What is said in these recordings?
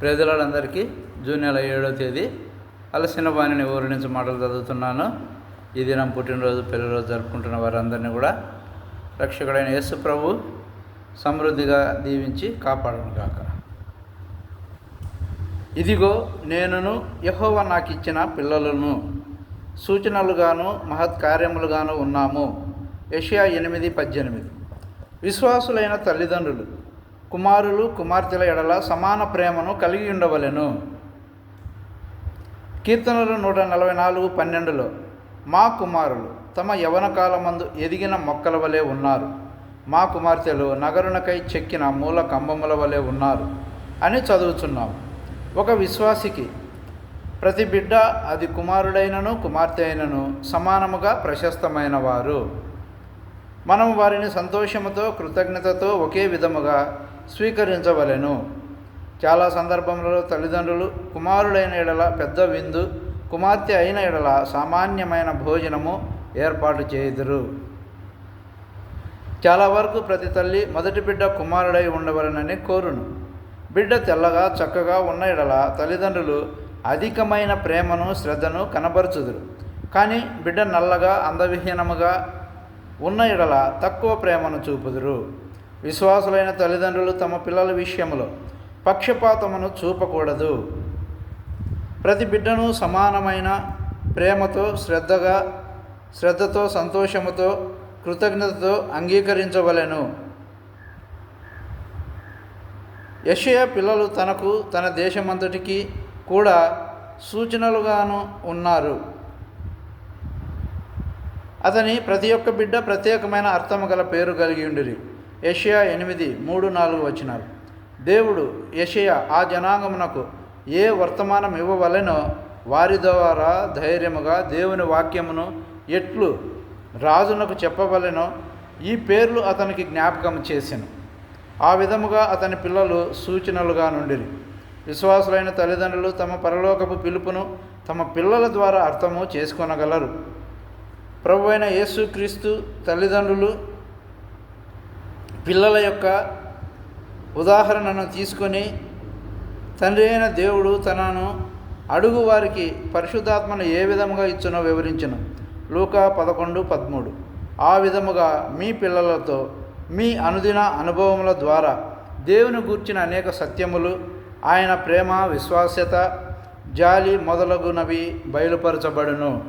ప్రజలందరికీ జూన్ నెల ఏడో తేదీ అలసిన వాణిని ఊరి నుంచి మాటలు చదువుతున్నాను. ఈ దినం పుట్టినరోజు పెళ్ళిరోజు జరుపుకుంటున్న వారందరినీ కూడా రక్షకుడైన యేసు ప్రభు సమృద్ధిగా దీవించి కాపాడను కాక ఇదిగో నేనును యహోవ నాకు ఇచ్చిన పిల్లలను. సూచనలుగాను మహత్ కార్యములుగాను ఉన్నాము. యషియా ఎనిమిది పద్దెనిమిది. విశ్వాసులైన తల్లిదండ్రులు కుమారులు కుమార్తెల ఎడల సమాన ప్రేమను కలిగి ఉండవలెను కీర్తనలు నూట నలభై నాలుగు పన్నెండులో మా కుమారులు తమ యవన కాలమందు ఎదిగిన మొక్కల వలె ఉన్నారు. మా కుమార్తెలు నగరునకై చెక్కిన మూల కంబముల వలె ఉన్నారు అని చదువుతున్నాం ఒక విశ్వాసికి ప్రతి బిడ్డ అది కుమారుడైనను కుమార్తె అయినను సమానముగా ప్రశస్తమైన వారు మనం వారిని సంతోషముతో కృతజ్ఞతతో ఒకే విధముగా స్వీకరించవలెను. చాలా సందర్భములలో తల్లిదండ్రులు కుమారుడైన ఎడల పెద్ద విందు కుమార్తె అయిన ఎడల సామాన్యమైన భోజనము ఏర్పాటు చేయుదురు. చాలా వరకు ప్రతి తల్లి మొదటి బిడ్డ కుమారుడై ఉండవలనని కోరును. బిడ్డ తెల్లగా చక్కగా ఉన్న ఎడల తల్లిదండ్రులు అధికమైన ప్రేమను శ్రద్ధను కనబరుచుదురు. కానీ బిడ్డ నల్లగా అందవిహీనముగా ఉన్న ఎడల తక్కువ ప్రేమను చూపుదురు. విశ్వాసులైన తల్లిదండ్రులు తమ పిల్లల విషయంలో పక్షపాతమును చూపకూడదు. ప్రతి బిడ్డను సమానమైన ప్రేమతో శ్రద్ధగా శ్రద్ధతో సంతోషముతో కృతజ్ఞతతో అంగీకరించవలెను. యషయ పిల్లలు తనకు తన దేశమంతటికి కూడా సూచనలుగాను ఉన్నారు. అతని ప్రతి ఒక్క బిడ్డ ప్రత్యేకమైన అర్థము గల పేరు కలిగి ఉండిరి. యషయా ఎనిమిది మూడు నాలుగు వచనాలు. దేవుడు యషయా ఆ జనాంగమునకు ఏ వర్తమానం ఇవ్వవలెనో వారి ద్వారా ధైర్యముగా దేవుని వాక్యమును ఎట్లు రాజునకు చెప్పవలెనో ఈ పేర్లు అతనికి జ్ఞాపకం చేసెను. ఆ విధముగా అతని పిల్లలు సూచనలుగా నుండిరి. విశ్వాసులైన తల్లిదండ్రులు తమ పరలోకపు పిలుపును తమ పిల్లల ద్వారా అర్థము చేసుకొనగలరు. ప్రభు అయిన యేసుక్రీస్తు తల్లిదండ్రులు పిల్లల యొక్క ఉదాహరణను తీసుకొని తండ్రి అయిన దేవుడు తనను అడుగు వారికి పరిశుద్ధాత్మను ఏ విధముగా ఇచ్చునో వివరించను. లూకా పదకొండు పదమూడు. ఆ విధముగా మీ పిల్లలతో మీ అనుదిన అనుభవముల ద్వారా దేవుని గూర్చిన అనేక సత్యములు ఆయన ప్రేమ విశ్వాస్యత జాలి మొదలగునవి బయలుపరచబడును.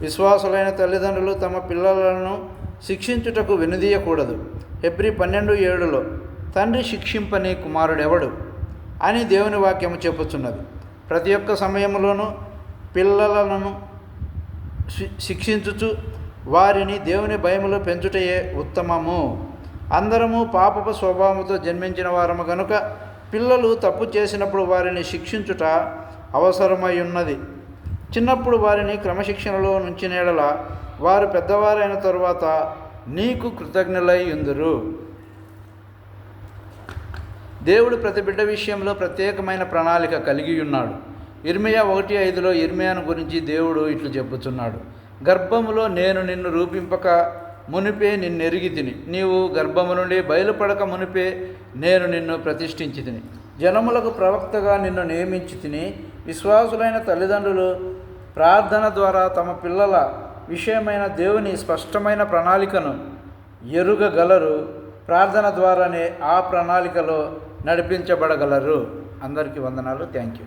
విశ్వాసులైన తల్లిదండ్రులు తమ పిల్లలను శిక్షించుటకు వెనుదీయకూడదు. ఎబ్రి పన్నెండు ఏడులో తండ్రి శిక్షింపని కుమారుడెవడు? అని దేవుని వాక్యము చెప్పుచున్నది. ప్రతి ఒక్క సమయంలోనూ పిల్లలను శిక్షించుచు వారిని దేవుని భయములో పెంచుటయే ఉత్తమము. అందరము పాపపు స్వభావంతో జన్మించిన వారము కనుక పిల్లలు తప్పు చేసినప్పుడు వారిని శిక్షించుట అవసరమై ఉన్నది. చిన్నప్పుడు వారిని క్రమశిక్షణలో నుంచిన ఎడల వారు పెద్దవారైన తరువాత నీకు కృతజ్ఞులై ఉందురు. దేవుడు ప్రతి బిడ్డ విషయంలో ప్రత్యేకమైన ప్రణాళిక కలిగి ఉన్నాడు. ఇర్మియా ఒకటి ఐదులో ఇర్మియాను గురించి దేవుడు ఇట్లు చెప్పుచున్నాడు గర్భములో నేను నిన్ను రూపింపక మునిపే నిన్నెరిగి తిని నీవు గర్భము నుండి బయలుపడక మునిపే నేను నిన్ను ప్రతిష్ఠించి తిని జనములకు ప్రవక్తగా నిన్ను నియమించి తిని విశ్వాసులైన తల్లిదండ్రులు ప్రార్థన ద్వారా తమ పిల్లల విషయమైన దేవుని స్పష్టమైన ప్రణాళికను ఎరుగగలరు ప్రార్థన ద్వారానే ఆ ప్రణాళికలో నడిపించబడగలరు. అందరికీ వందనాలు. Thank you.